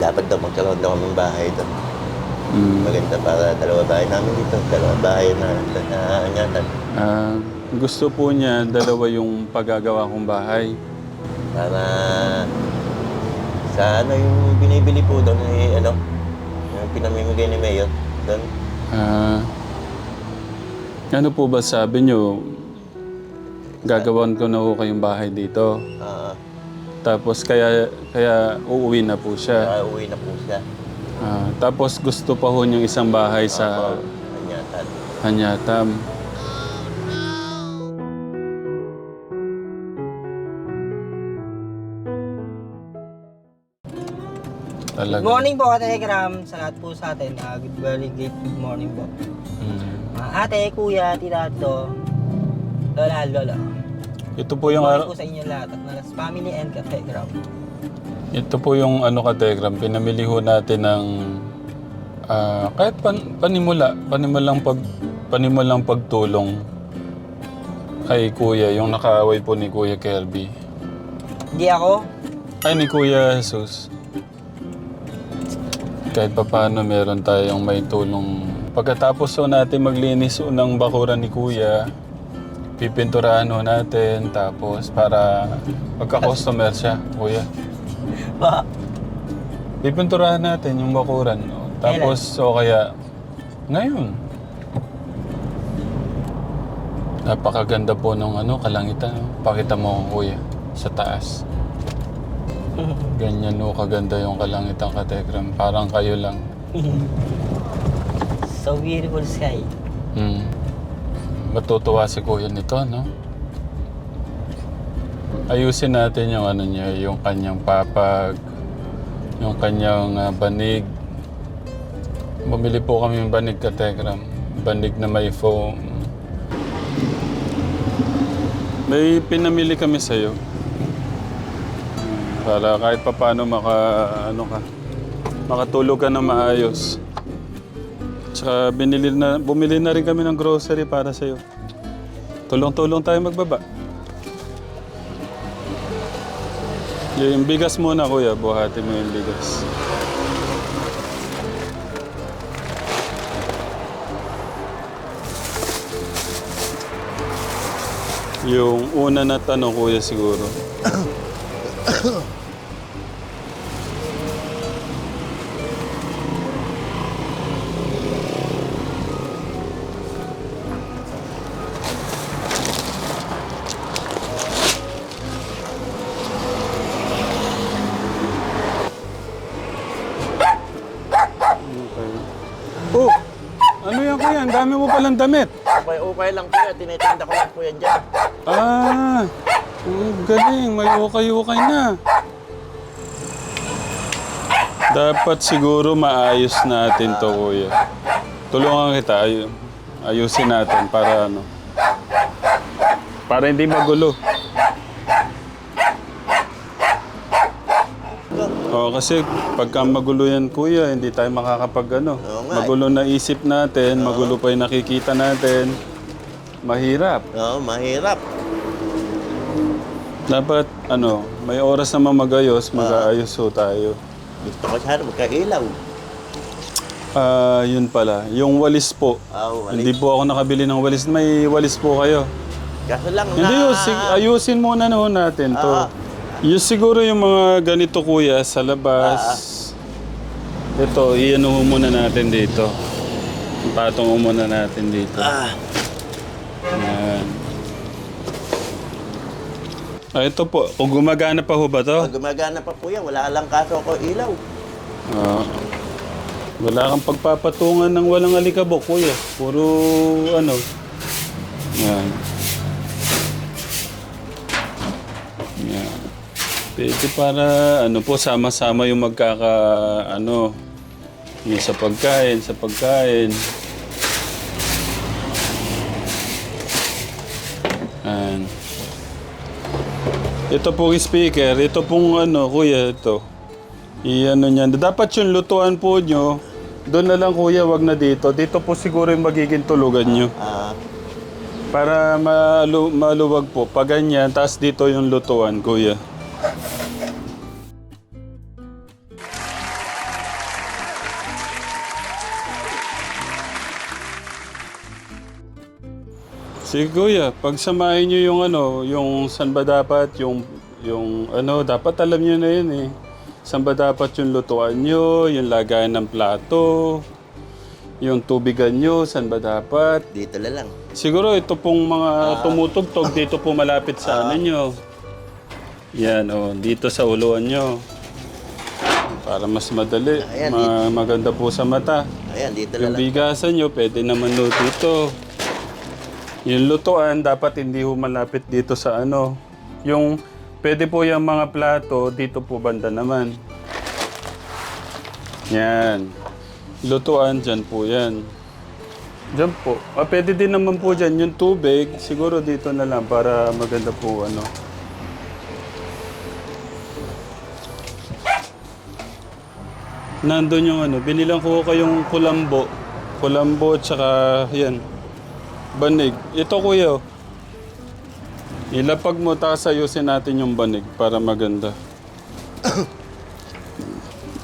dapat daw magkaroon daw ng bahay doon. Mm. Maganda para dalawa bahay namin dito, dalawa bahay na na ingatan. Ah, gusto po niya dalawa yung paggagawa kong bahay. Para sa ano yung binibili po doon, eh, ano, yung pinamimigay ni Mayor doon. Ah, ano po ba sabi niyo? Gagawan ko na po kayong bahay dito. Ah, Tapos kaya kaya uuwi na po siya. uh, uwi na po siya. Ah, tapos gusto pa ho niyang isang bahay sa Opo, ingatan. Hanyatam. Good Talaga. morning po, Ate Gram. Sa lahat po sa atin. ah, good, very great good morning po. Mm. Ah, ate, kuya, tirato, lola, lolo. Ito po yung Good po sa inyo lahat at nalas family and Ate Gram. ito po yung ano ka Tegram, pinamili ho natin ng ah, kahit pan, panimula, panimulang pag panimulang pagtulong kay Kuya, yung nakaaway po ni Kuya Kirby. Hindi ako. Ay, ni Kuya Jesus. Kahit pa paano meron tayong may tulong. Pagkatapos ho natin maglinis ho ng bakuran ni Kuya, pipinturahan ho natin, tapos para pagka-customer siya, Kuya. Ba? Pipinturahan natin yung bakuran. no? Tapos, o kaya, ngayon. Napakaganda po nung ano, kalangitan. no? Pakita mo, Kuya, sa taas. Ganyan no, kaganda yung kalangitan ka, Tekram. Parang kayo lang. so beautiful sky. Hmm. Matutuwa si Kuya nito, no? Ayusin natin yung ano niya, yung kanyang papag, yung kanyang ah, banig. Bumili po kami ng banig ka, Tekram. Banig na may foam. May pinamili kami sa'yo. Para kahit pa paano maka, ano ka, makatulog ka na maayos. Tsaka binili na, bumili na rin kami ng grocery para sa'yo. Tulong-tulong tayo magbaba. Yung bigas muna, kuya. Buhati mo yung bigas. Yung una na tanong, kuya, siguro. Ang dami mo palang damit. Okay, okay lang po yan. Tinitinda ko lang po yan dyan. Ah, oh, galing. May ukay-ukay na. Dapat siguro maayos natin to, kuya. Tulungan kita. Ay ayusin natin para ano. Para hindi magulo. Oo, kasi pagka magulo yan, kuya, hindi tayo makakapag ano. Oo nga eh. Magulo na isip natin, magulo pa yung nakikita natin. Mahirap. Oo, mahirap. Dapat, ano, may oras naman mag-ayos, mag-aayos ho tayo. Gusto ko sana magkailaw. Ah, yun pala. Yung walis po. Wali. Hindi po ako nakabili ng walis. May walis po kayo. Kaso lang Hindi na... yun, sig- ayusin muna na ho natin to. Ah. Yung siguro yung mga ganito kuya sa labas. Ito, iyan ho muna natin dito. Patong muna natin dito. Ah, Yan. Ah, ito po. Kung gumagana pa ho ba to? pag gumagana pa po yan, wala lang kaso ako ilaw. Ah. wala kang pagpapatungan ng walang alikabok, kuya. Puro ano. Yan. Pwede para ano po, sama-sama yung magkaka ano yung sa pagkain, sa pagkain. Yan. Ito pong speaker, ito pong ano, kuya, ito. I-ano niyan. Dapat yung lutuan po nyo, doon na lang kuya, wag na dito. Dito po siguro yung magiging tulugan nyo. Ah, Para malu maluwag po. Pag ganyan, tapos dito yung lutuan, kuya. Sige kuya, pagsamahin nyo yung ano, yung saan ba dapat, yung, yung ano, dapat alam nyo na yun eh. Saan ba dapat yung lutuan nyo, yung lagayan ng plato, yung tubigan nyo, saan ba dapat. Dito na lang. Siguro ito pong mga tumutugtog dito po malapit sa ano nyo. Yan o, dito sa uluan nyo. Para mas madali, Ayan, ma- maganda po sa mata. Ayan, dito na Yung lang. bigasan nyo, pwede naman no dito. Yung lutuan, dapat hindi ho malapit dito sa ano. Yung, pwede po yung mga plato, dito po banda naman. Yan. Lutuan, dyan po yan. Dyan po. Ah, pwede din naman po dyan. Yung tubig, siguro dito na lang para maganda po ano. Nandun yung ano, binilang ko kayong kulambo. Kulambo at saka yan. Banig. Ito kuya. oh. Ilapag mo tapos ayusin natin yung banig para maganda.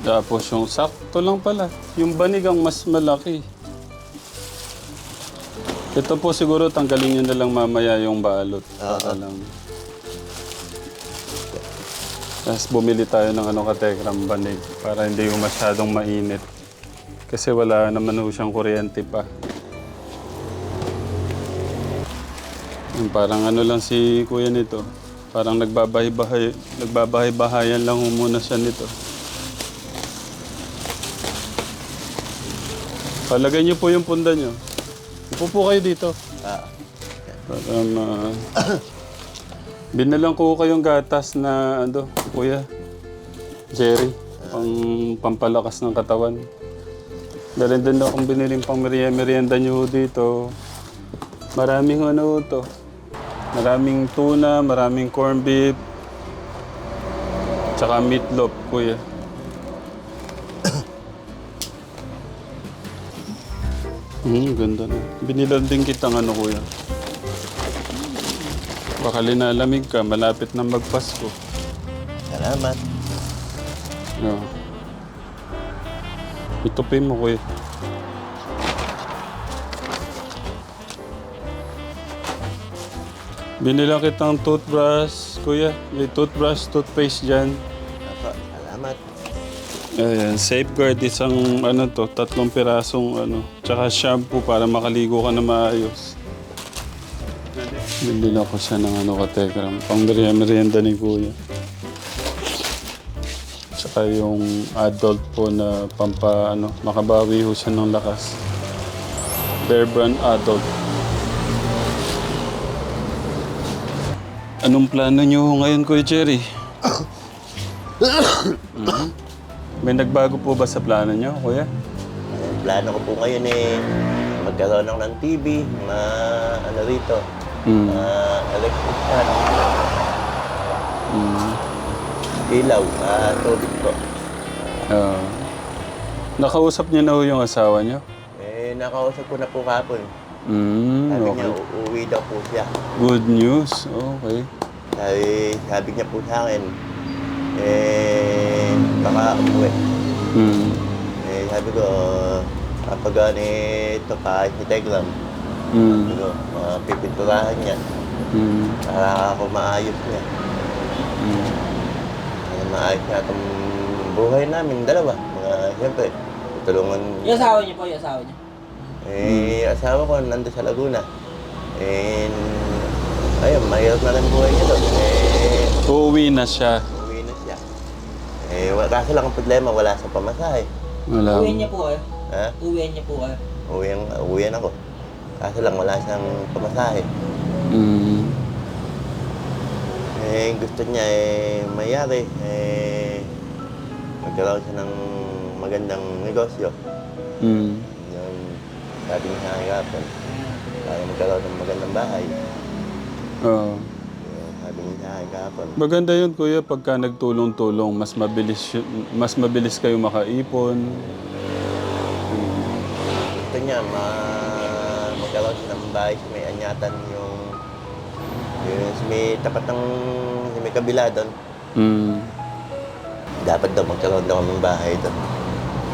Tapos yung sakto lang pala. Yung banig ang mas malaki. Ito po siguro tanggalin nyo na lang mamaya yung balot. Para lang. Tapos bumili tayo ng ano katekram banig para hindi yung masyadong mainit. Kasi wala naman ho siyang kuryente pa. Yung parang ano lang si kuya nito. Parang nagbabahay-bahay, nagbabahay-bahayan lang muna siya nito. Palagay niyo po yung punda niyo. Upo po kayo dito. Ah, Para ma... Binalang ko kayong gatas na ano, kuya. Jerry. Pang pampalakas ng katawan. Meron din akong biniling pang merienda, merienda nyo dito. Maraming ano to. Maraming tuna, maraming corned beef. Tsaka meatloaf, kuya. Hmm, ganda na. Binilan din kitang ano, kuya. Baka linalamig ka, malapit na magpasko. salamat. No. Itupin mo, kuya. Binilang kitang toothbrush, kuya. May toothbrush, toothpaste dyan. Apo, salamat. Ayan, safeguard isang ano to, tatlong pirasong ano, tsaka shampoo para makaligo ka na maayos. Bili ko siya ng ano katekram, pang merienda merienda ni kuya. Tsaka yung adult po na pampa ano, makabawi ho siya ng lakas. Bear Brand Adult. Anong plano niyo ngayon, Kuya Jerry? Mhm. May nagbago po ba sa plano niyo, Kuya? Ang plano ko po ngayon eh, magkaroon ako ng TV, ma ano rito, Mm. ma electric fan, Mm. ilaw, ah, tubig po. Ah. nakausap niyo na ho yung asawa niyo? Eh, nakausap ko na po kapon. Mm, Sabi niya, okay. uuwi daw po siya. Good news. Okay. Sabi, sabi niya po sa akin, eh, baka umuwi. Mm. Eh, sabi ko, kapag ano eh, ito kahit ni Tegram, sabi Mm. ko, uh, pipinturahan niya Mm. para ako maayos niya. Mm. Para maayos niya itong buhay namin, dalawa. Mga, siyempre, tulungan. Yung asawa niyo po, yung asawa niyo. Eh, asawa ko nandun sa Laguna. And, ayun, mahirap na lang buhay niya doon. Eh, Uuwi na siya. uwi na siya. Eh, wa- kaso lang ang problema, wala sa pamasahe. Wala. Uwihan niya po kayo. Ha? Uwihan niya po kayo. Uwi, uwi ako. Kaso lang wala siyang pamasahe. Mm. Eh, gusto niya eh, mayari. Eh, magkaroon siya ng magandang negosyo. Mm. Yung sabi niya sa akin para magkaroon ng magandang bahay. Oo. Sabi niya sa akin kapon. Maganda yun, kuya, pagka nagtulong-tulong, mas mabilis, mas mabilis kayo makaipon. Gusto niya ma magkaroon siya ng bahay sa may anyatan yung yung sa may tapat ng sa may kabila doon. Mm. Dapat daw magkaroon daw ng bahay doon.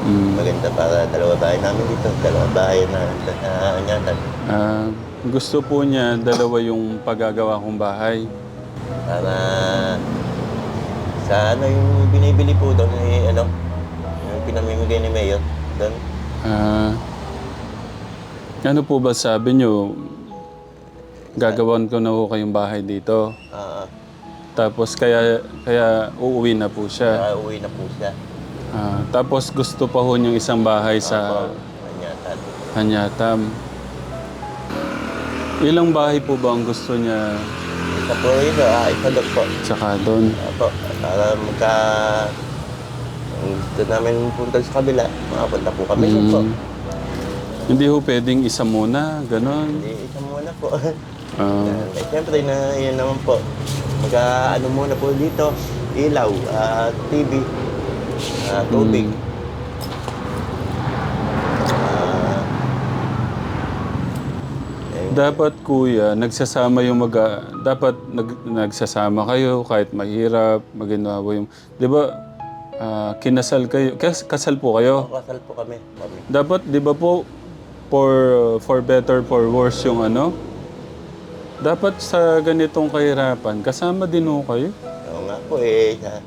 Mm. Maganda para dalawa bahay namin dito, dalawa bahay na sa anyatan. Ah, gusto po niya dalawa yung paggagawa kong bahay. Para sa ano yung binibili po doon, eh, ano, yung pinamimigay ni Mayor, doon. Ah, ano po ba sabi niyo? Gagawan ko na po kayong bahay dito. Ah, Tapos kaya kaya uuwi na po siya. uh, uwi na po siya. Ah, tapos gusto pa ho niyang isang bahay sa Opo, Manyatan. Hanyatam. Ilang bahay po ba ang gusto niya Isa po ito, ah, isa doon po. tsaka doon? Apo, para magka... Gusto namin punta sa kabila, makapunta po kami doon po. Mm. Hindi ho pwedeng isa muna, ganon. Hindi, isa muna po. Ah, Eh, Siyempre, na, yan naman po. Magka ano muna po dito, ilaw, ah, TV, ah, tubig. Mm. Ah, eh, dapat kuya, nagsasama yung mag dapat nag, nagsasama kayo kahit mahirap, maginawa yung 'di ba? ah, kinasal kayo. Kas, kasal po kayo. kasal po kami. kami. Dapat 'di ba po for for better for worse yung ano? Dapat sa ganitong kahirapan, kasama din ho kayo. Oo nga po eh, sa,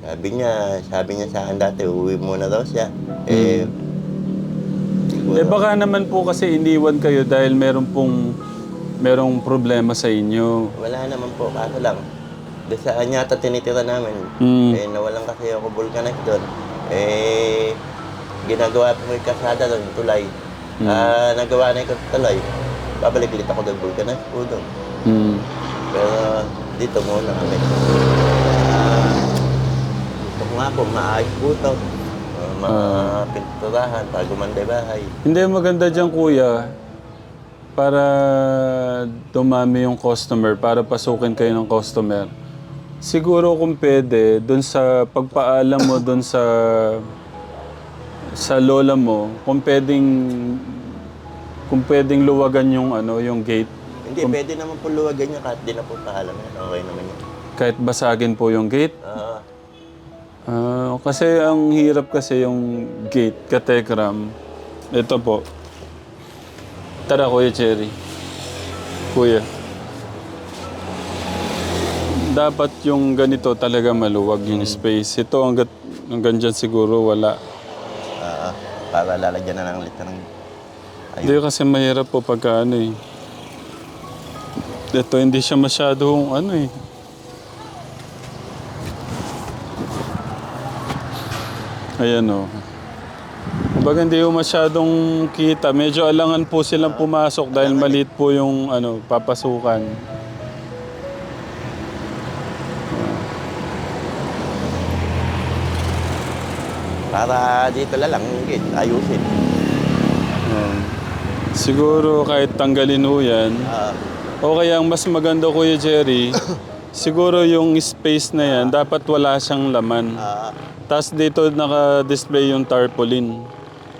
sabi niya, sabi niya sa akin dati, uwi muna daw siya. Eh, siguro, Eh baka naman po kasi iniwan kayo dahil meron pong merong problema sa inyo. wala naman po, kaso lang. Doon sa Anyata tinitira namin, Mm. eh nawalan kasi ako vulcanize doon. Eh, ginagawa po yung kasada doon, tulay. Mm. Ah, nagawa na yung tulay. Babalik ulit ako doon, vulcanize po doon. Mm. Pero dito muna kami. Ah, gusto ko nga po, maayos po ito. Uh, mapinturahan, para gumanda yung bahay. Hindi maganda diyan kuya para dumami yung customer, para pasukin kayo ng customer. Siguro kung pwede, doon sa pagpaalam mo doon sa sa lola mo, kung pwedeng kung pwedeng luwagan yung ano, yung gate, Hindi, pwede naman po luwagan niya kahit di na po paalam yan. Okay naman yun. kahit basagin po yung gate. Ah, Ah, kasi ang hirap kasi yung gate, katekram. Ito po. Tara, Kuya Cherry. Kuya. Dapat yung ganito talaga maluwag yung space. Ito hanggat, hanggang dyan siguro wala. ah, para lalagyan na lang ulit ng... Hindi kasi mahirap po pagka ano eh. Ito hindi siya masyadong ano eh. Ayan o. Kumbaga hindi po masyadong kita. Medyo alangan po silang pumasok dahil maliit po yung ano, papasukan. Para dito na lang, ayusin. Ayan. Siguro kahit tanggalin ho yan. Ah, O kaya ang mas maganda Kuya Jerry, siguro yung space na yan, dapat wala siyang laman. ah, Tapos dito naka-display yung tarpaulin.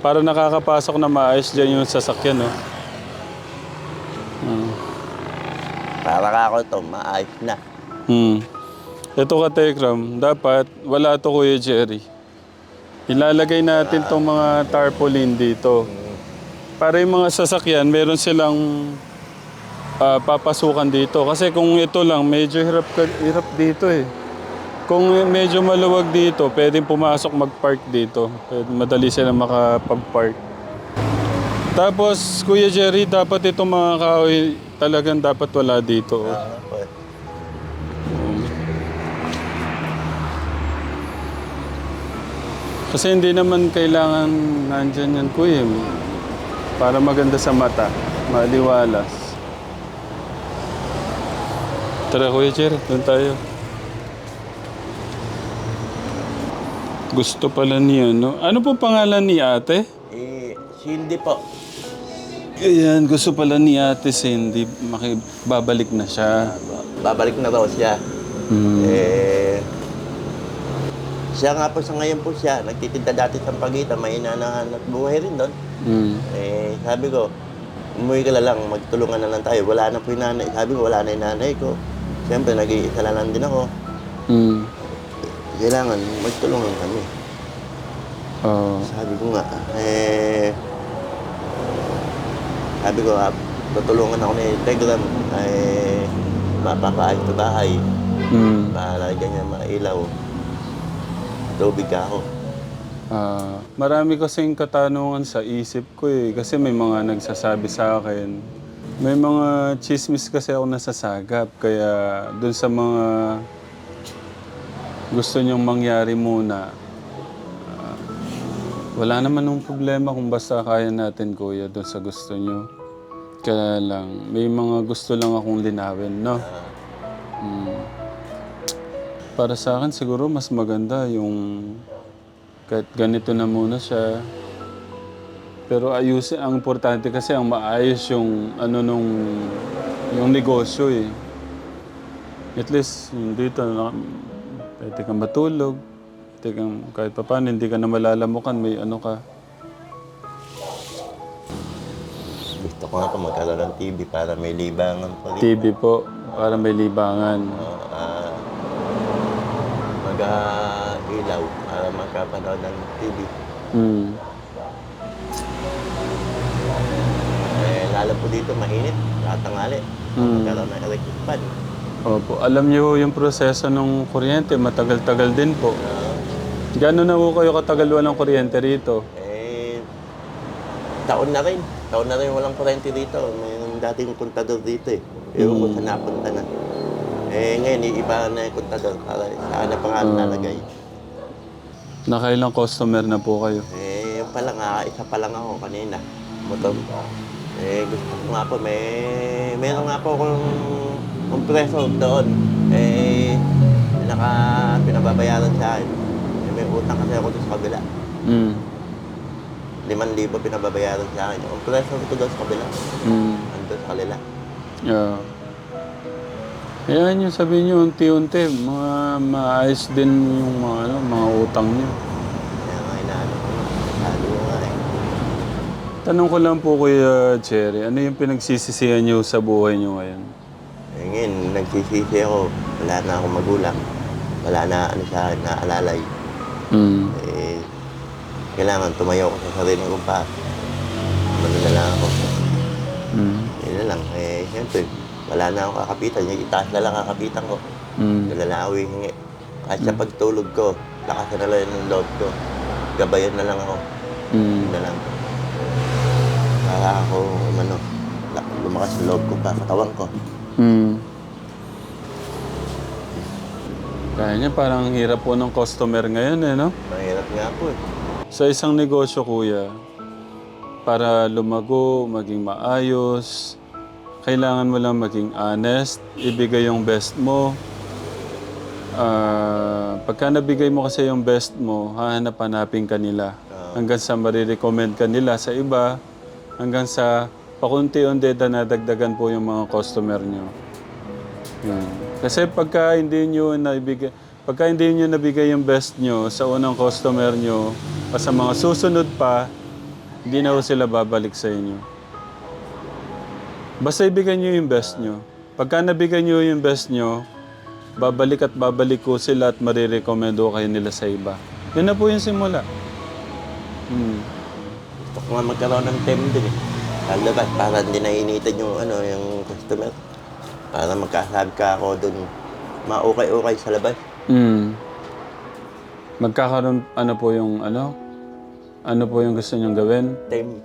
Para nakakapasok na maayos dyan yung sasakyan, no? Hmm. para ka ako to, maayos na. Hmm. Ito ka, Tekram, dapat wala to Kuya Jerry. Ilalagay natin tong mga tarpaulin dito. Para yung mga sasakyan, meron silang ah, papasukan dito. Kasi kung ito lang, medyo hirap, hirap dito eh. Kung medyo maluwag dito, pwedeng pumasok mag-park dito. Madali sila makapag-park. Tapos, Kuya Jerry, dapat itong mga kahoy talagang dapat wala dito. oh. Kasi hindi naman kailangan nandyan yan, Kuya. Para maganda sa mata, maliwalas. Tara, Kuya Jerry, doon tayo. Gusto pala niya, no? Ano po pangalan ni ate? Eh, Cindy po. Ayan, gusto pala ni ate Cindy, makibabalik na siya. Babalik na daw siya. Hmm. Eh, siya nga po sa ngayon po siya, nagtitinda dati sa Pagita, may inanahan at buhay rin doon. Hmm. Eh, sabi ko, umuwi ka na lang, magtulungan na lang tayo. Wala na po yung nanay. Sabi ko, wala na yung nanay ko. Siyempre, nag-iisa na lang din ako. Hmm. Kailangan magtulungan kami. Oh. Sabi ko nga, eh, sabi ko, ah, tutulungan ako ni Tegram ay mapapaayos sa bahay. Mm. Para ganyan mga ilaw. Tubig ka ako. Ah, marami kasing katanungan sa isip ko eh. Kasi may mga nagsasabi sa akin. May mga chismis kasi ako nasasagap. Kaya dun sa mga gusto nyong mangyari muna, ah, wala naman nung problema kung basta kaya natin, kuya, dun sa gusto nyo. Kaya lang, may mga gusto lang akong linawin, no? Mm. Para sa akin, siguro mas maganda yung kahit ganito na muna siya. Pero ayusin, ang importante kasi ang maayos yung ano nung yung negosyo eh. At least yung dito na pwede kang matulog. Pwede kang, kahit pa paano, hindi ka na malalamukan, may ano ka. Gusto ko nga po magkaroon ng TV para may libangan pa rin. TV po, para may libangan. Uh, mag-ilaw para magkapanood ng TV. Mm. Dito mainit, katangali. Mm. Magkaroon ng electric fan. Opo, alam niyo yung proseso ng kuryente, matagal-tagal din po. Ah, Gano'n na po kayo katagal walang kuryente rito? eh, taon na rin. Taon na rin walang kurente dito. May dating kontador dito eh. Ewan ko saan napunta na. Eh, ngayon, iba na yung kontador para saan na pa nga Ah. nalagay. Nakailang customer na po kayo? Eh, yung pala nga, isa pa lang ako kanina. Motor. Eh, gusto ko nga po, may, meron nga po akong kompreso doon. Eh, naka, pinababayaran sa akin. Eh, may utang kasi ako doon sa kabila. Mm. Liman libo pinababayaran sa akin. Yung kompreso ko doon sa kabila. Mm. Andun sa kanila. Yeah. Ayan yung sabihin nyo, unti-unti, mga maayos din yung mga, ano, mga utang nyo. Kaya nga inaano ko. Sabi ko nga eh. Tanong ko lang po Kuya Cherry, ano yung pinagsisisihan nyo sa buhay nyo ngayon? Eh, ngayon, nagsisisi ako. Wala na akong magulang. Wala na ano sa akin, naalalay. Mm. eh, kailangan tumayo ako sa sarili kong pa. Ano na lang ako. Mm. Yun na lang. Eh, siyempre, wala na akong kakapitan. Yung itaas na lang kakapitan ko. Mm. Wala na ako hihingi. Kahit sa pagtulog ko, lakas na lang ng loob ko. Gabayan na lang ako. Mm. Yun na lang. Para ako, ano, lumakas ang loob ko pa, katawan ko. Mm. Kaya niya parang ang hirap po ng customer ngayon eh, no? Mahirap nga po eh. Sa isang negosyo, kuya, para lumago, maging maayos, kailangan mo lang maging honest, ibigay yung best mo. Ah, pagka nabigay mo kasi yung best mo, hahanap-hanapin ka nila. Hanggang sa marirecommend ka nila sa iba, hanggang sa pakunti-unti nadagdagan po yung mga customer nyo. Yun. Kasi pagka hindi nyo naibigay, pagka hindi nyo nabigay yung best nyo sa unang customer nyo, o sa mga susunod pa, hindi na sila babalik sa inyo. Basta ibigay nyo yung best nyo. Pagka nabigay nyo yung best nyo, babalik at babalik ko sila at marirekomendo kayo nila sa iba. Yun na po yung simula. Hmm. Nga magkaroon ng time din eh. Sa labas, para hindi nainitan yung, ano, yung customer. Para magkasabi ka ako dun, maukay-ukay sa labas. Hmm. Magkakaroon, ano po yung, ano? Ano po yung gusto nyong gawin? Time,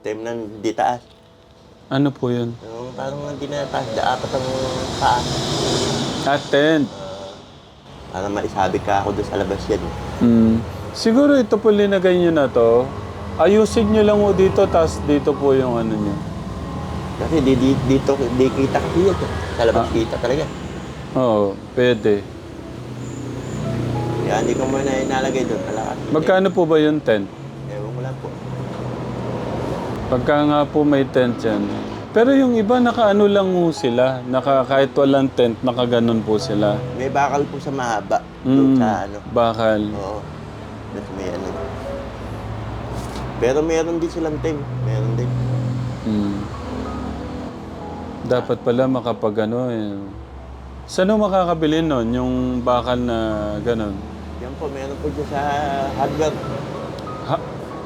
time ng di taas. Ano po yun? Yung parang hindi na taas, da apat ang paa. Attend. Para maisabi ka ako dun sa labas yan. Hmm. Siguro ito po linagay nyo na to. Ayusin nyo lang mo dito, tapos dito po yung ano nyo. Kasi di, di, dito, di kita kasi yan. Sa labas Ah. kita talaga. Oo, pwede. Kaya hindi ko muna inalagay doon. Malakas. Magkano po ba yung tent? Ewan ko lang po. Pagka nga po may tent yan. Pero yung iba nakaano lang mo sila. Naka, kahit walang tent, nakaganon po sila. May bakal po sa mahaba. Doon Mm, sa ano. bakal. Oo. Pero meron din silang time. Meron din. Mm. Dapat pala makapag ano eh. Saan mo makakabili nun? Yung bakal na ganon? Yan po, meron po dyan sa hardware. Ha?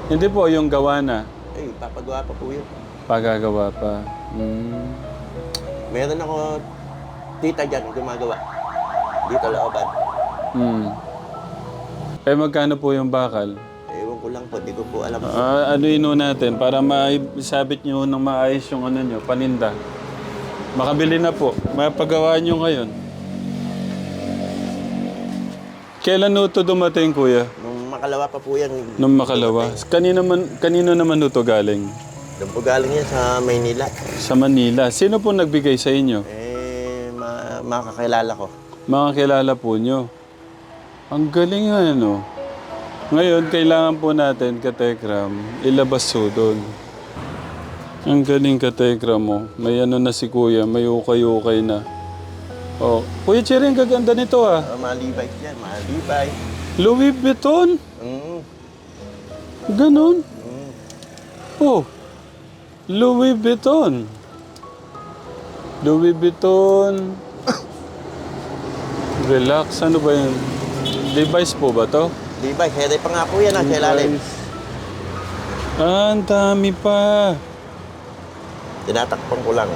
Hindi po, yung gawa na. Eh, papagawa pa po yun. Pagagawa pa. Mm. Meron ako tita dyan gumagawa. Dito laoban. Mm. Eh, magkano po yung bakal? Lang po, di ko po alam. Ah, ano yun ho natin para maisabit nyo ng maayos yung ano nyo, paninda. Makabili na po. Mapagawa nyo ngayon. Kailan ho ito dumating, kuya? Nung makalawa pa po yan. Nung makalawa. Kanino, man, kanino naman ito galing? Doon po galing yan sa Maynila. Sa Manila. Sino po nagbigay sa inyo? Eh, ma makakilala ko. Mga kilala po nyo. Ang galing ano. Ngayon, kailangan po natin, Katekram, ilabas po doon. Ang galing, Katekram mo. May ano na si Kuya, may ukay-ukay na. Oh, Kuya ang gaganda nito ah. Uh, malibay yan, malibay. Louis Vuitton. Mm, Ganon. mm. Oh, Louis Vuitton. Louis Vuitton. Relax, ano ba yun? Device po ba to? Libay, here pa nga po yan ah, sa ilalim. Ah, ang dami pa. Tinatakpan ko lang.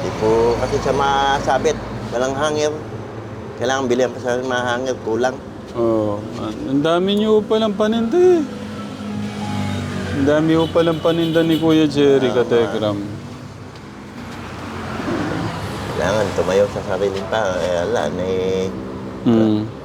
Di po kasi sa masabit, walang hangir. Kailangan bilhin pa sa mahangir, kulang. Oh, ang dami niyo palang paninda eh. Ang dami ho palang paninda ni Kuya Jerry Kategram. Kailangan tumayo sa sarili pa. Eh, ala, eh, Hmm.